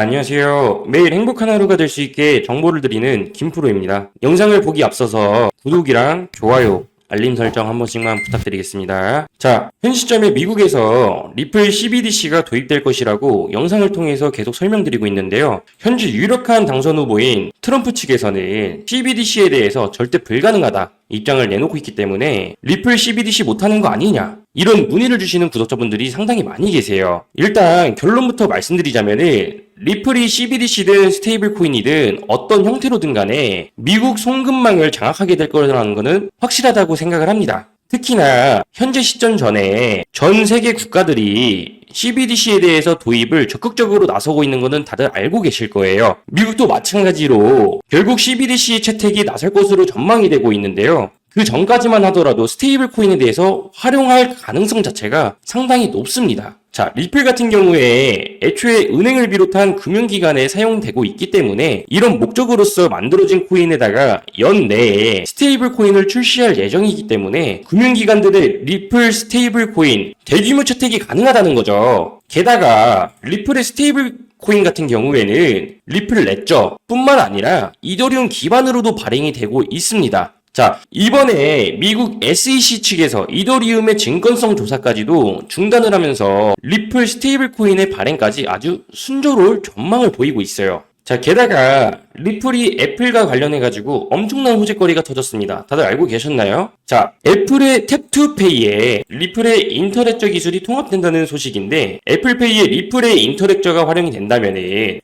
안녕하세요. 매일 행복한 하루가 될 수 있게 정보를 드리는 김프로입니다. 영상을 보기 앞서서 구독이랑 좋아요, 알림 설정 한 번씩만 부탁드리겠습니다. 자, 현 시점에 미국에서 리플 CBDC가 도입될 것이라고 영상을 통해서 계속 설명드리고 있는데요. 현재 유력한 당선 후보인 트럼프 측에서는 CBDC에 대해서 절대 불가능하다. 입장을 내놓고 있기 때문에 리플 CBDC 못하는 거 아니냐 이런 문의를 주시는 구독자분들이 상당히 많이 계세요. 일단 결론부터 말씀드리자면은 리플이 CBDC든 스테이블 코인이든 어떤 형태로든 간에 미국 송금망을 장악하게 될 거라는 거는 확실하다고 생각을 합니다. 특히나 현재 시점 전에 전 세계 국가들이 CBDC에 대해서 도입을 적극적으로 나서고 있는 것은 다들 알고 계실 거예요. 미국도 마찬가지로 결국 CBDC 채택이 나설 것으로 전망이 되고 있는데요. 그 전까지만 하더라도 스테이블 코인에 대해서 활용할 가능성 자체가 상당히 높습니다. 자, 리플 같은 경우에 애초에 은행을 비롯한 금융기관에 사용되고 있기 때문에 이런 목적으로서 만들어진 코인에다가 연내에 스테이블 코인을 출시할 예정이기 때문에 금융기관들의 리플 스테이블 코인 대규모 채택이 가능하다는 거죠. 게다가 리플의 스테이블 코인 같은 경우에는 리플 레저 뿐만 아니라 이더리움 기반으로도 발행이 되고 있습니다. 자, 이번에 미국 SEC 측에서 이더리움의 증권성 조사까지도 중단을 하면서 리플 스테이블 코인의 발행까지 아주 순조로울 전망을 보이고 있어요. 자, 게다가 리플이 애플과 관련해가지고 엄청난 호재거리가 터졌습니다. 다들 알고 계셨나요? 자, 애플의 탭투페이에 리플의 인터랙저 기술이 통합된다는 소식인데 애플페이에 리플의 인터랙저가 활용이 된다면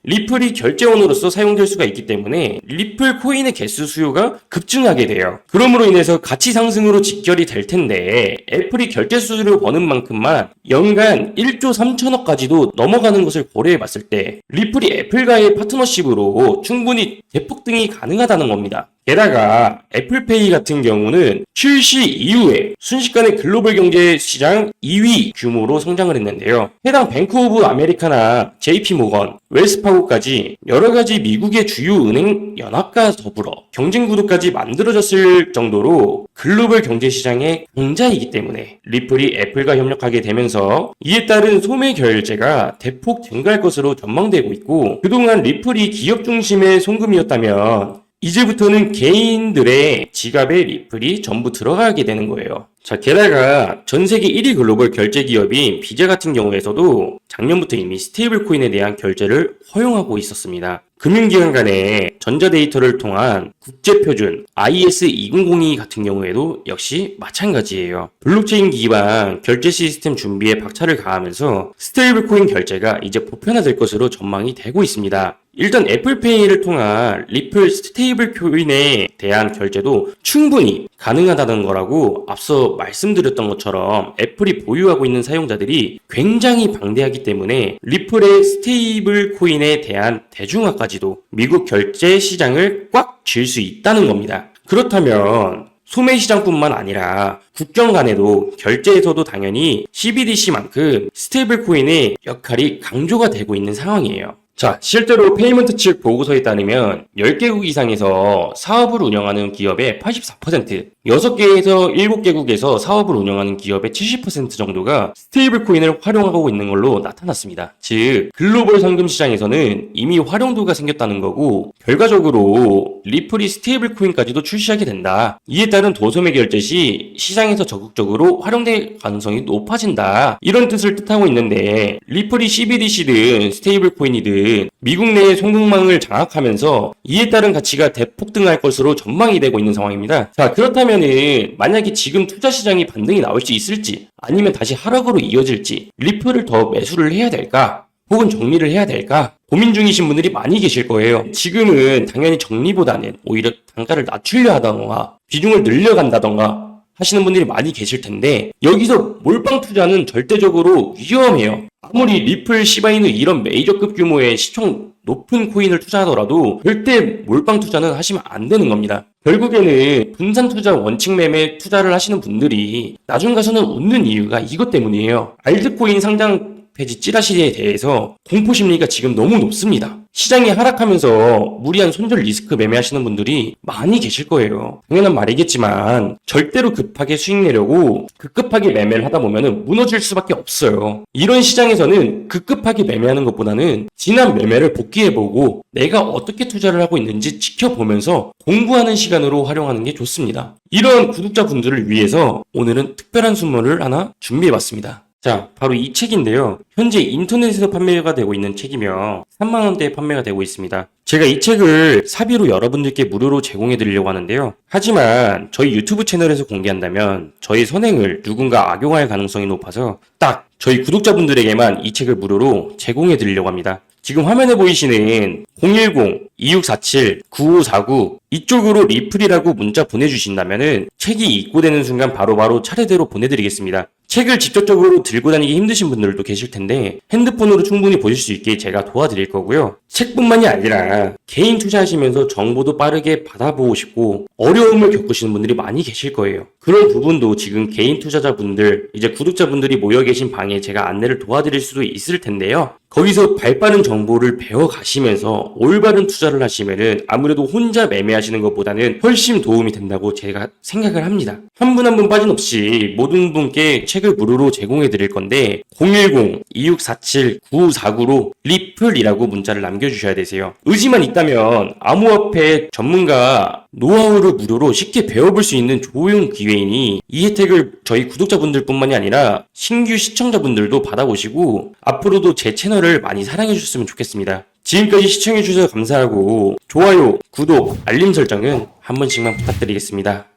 리플이 결제원으로서 사용될 수가 있기 때문에 리플 코인의 개수 수요가 급증하게 돼요. 그러므로 인해서 가치 상승으로 직결이 될 텐데 애플이 결제 수수료 버는 만큼만 연간 1조 3천억까지도 넘어가는 것을 고려해 봤을 때 리플이 애플과의 파트너십으로 충분히 대폭등이 가능하다는 겁니다. 게다가 애플페이 같은 경우는 출시 이후에 순식간에 글로벌 경제 시장 2위 규모로 성장을 했는데요. 해당 뱅크 오브 아메리카나 JP 모건, 웰스파고까지 여러 가지 미국의 주요 은행 연합과 더불어 경쟁 구도까지 만들어졌을 정도로 글로벌 경제 시장의 강자이기 때문에 리플이 애플과 협력하게 되면서 이에 따른 소매 결제가 대폭 증가할 것으로 전망되고 있고 그동안 리플이 기업 중심의 송금이었다면 이제부터는 개인들의 지갑에 리플이 전부 들어가게 되는 거예요. 자, 게다가 전 세계 1위 글로벌 결제 기업인 비자 같은 경우에서도 작년부터 이미 스테이블 코인에 대한 결제를 허용하고 있었습니다. 금융기관 간의 전자데이터를 통한 국제표준 IS2002 같은 경우에도 역시 마찬가지예요. 블록체인 기반 결제 시스템 준비에 박차를 가하면서 스테이블 코인 결제가 이제 보편화될 것으로 전망이 되고 있습니다. 일단 애플페이를 통한 리플 스테이블 코인에 대한 결제도 충분히 가능하다는 거라고 앞서 말씀드렸던 것처럼 애플이 보유하고 있는 사용자들이 굉장히 방대하기 때문에 리플의 스테이블 코인에 대한 대중화까지도 미국 결제 시장을 꽉 쥘 수 있다는 겁니다. 그렇다면 소매 시장뿐만 아니라 국경 간에도 결제에서도 당연히 CBDC만큼 스테이블 코인의 역할이 강조가 되고 있는 상황이에요. 자, 실제로 페이먼트 측 보고서에 따르면 10개국 이상에서 사업을 운영하는 기업의 84%, 6개에서 7개국에서 사업을 운영하는 기업의 70% 정도가 스테이블 코인을 활용하고 있는 걸로 나타났습니다. 즉, 글로벌 상금 시장에서는 이미 활용도가 생겼다는 거고, 결과적으로 리플이 스테이블 코인까지도 출시하게 된다. 이에 따른 도소매 결제 시 시장에서 적극적으로 활용될 가능성이 높아진다. 이런 뜻을 뜻하고 있는데, 리플이 CBDC든 스테이블 코인이든 미국 내의 송금망을 장악하면서 이에 따른 가치가 대폭 등할 것으로 전망이 되고 있는 상황입니다. 자, 그렇다면 은 만약에 지금 투자 시장이 반등이 나올 수 있을지 아니면 다시 하락으로 이어질지 리플을 더 매수를 해야 될까? 혹은 정리를 해야 될까? 고민 중이신 분들이 많이 계실 거예요. 지금은 당연히 정리보다는 오히려 단가를 낮추려 하던가 비중을 늘려간다던가 하시는 분들이 많이 계실 텐데 여기서 몰빵 투자는 절대적으로 위험해요. 아무리 리플, 시바이누 이런 메이저급 규모의 시총 높은 코인을 투자하더라도 절대 몰빵 투자는 하시면 안 되는 겁니다. 결국에는 분산 투자 원칙 매매 투자를 하시는 분들이 나중 가서는 웃는 이유가 이것 때문이에요. 알트코인 상장 폐지 찌라시에 대해서 공포 심리가 지금 너무 높습니다. 시장이 하락하면서 무리한 손절 리스크 매매하시는 분들이 많이 계실 거예요. 당연한 말이겠지만 절대로 급하게 수익 내려고 급급하게 매매를 하다 보면 무너질 수밖에 없어요. 이런 시장에서는 급급하게 매매하는 것보다는 지난 매매를 복귀해보고 내가 어떻게 투자를 하고 있는지 지켜보면서 공부하는 시간으로 활용하는 게 좋습니다. 이런 구독자분들을 위해서 오늘은 특별한 선물을 하나 준비해봤습니다. 자, 바로 이 책인데요. 현재 인터넷에서 판매가 되고 있는 책이며 3만원대에 판매가 되고 있습니다. 제가 이 책을 사비로 여러분들께 무료로 제공해 드리려고 하는데요. 하지만 저희 유튜브 채널에서 공개한다면 저희 선행을 누군가 악용할 가능성이 높아서 딱 저희 구독자분들에게만 이 책을 무료로 제공해 드리려고 합니다. 지금 화면에 보이시는 010-2647-9549 이쪽으로 리플이라고 문자 보내주신다면은 책이 입고되는 순간 바로 바로 차례대로 보내드리겠습니다. 책을 직접적으로 들고 다니기 힘드신 분들도 계실 텐데 핸드폰으로 충분히 보실 수 있게 제가 도와드릴 거고요. 책뿐만이 아니라 개인 투자하시면서 정보도 빠르게 받아보고 싶고 어려움을 겪으시는 분들이 많이 계실 거예요. 그런 부분도 지금 개인 투자자분들, 이제 구독자분들이 모여 계신 방에 제가 안내를 도와드릴 수도 있을 텐데요. 거기서 발빠른 정보를 배워 가시면서 올바른 투자를 하시면은 아무래도 혼자 매매하시는 것보다는 훨씬 도움이 된다고 제가 생각을 합니다. 한 분 한분 빠짐없이 모든 분께 책을 무료로 제공해 드릴 건데 010-2647-9549로 리플이라고 문자를 남겨주셔야 되세요. 의지만 있다면 암호화폐 전문가 노하우를 무료로 쉽게 배워볼 수 있는 좋은 기회이니 이 혜택을 저희 구독자분들 뿐만이 아니라 신규 시청자분들도 받아보시고 앞으로도 제 채널을 많이 사랑해 주셨으면 좋겠습니다. 지금까지 시청해 주셔서 감사하고 좋아요, 구독, 알림 설정은 한 번씩만 부탁드리겠습니다.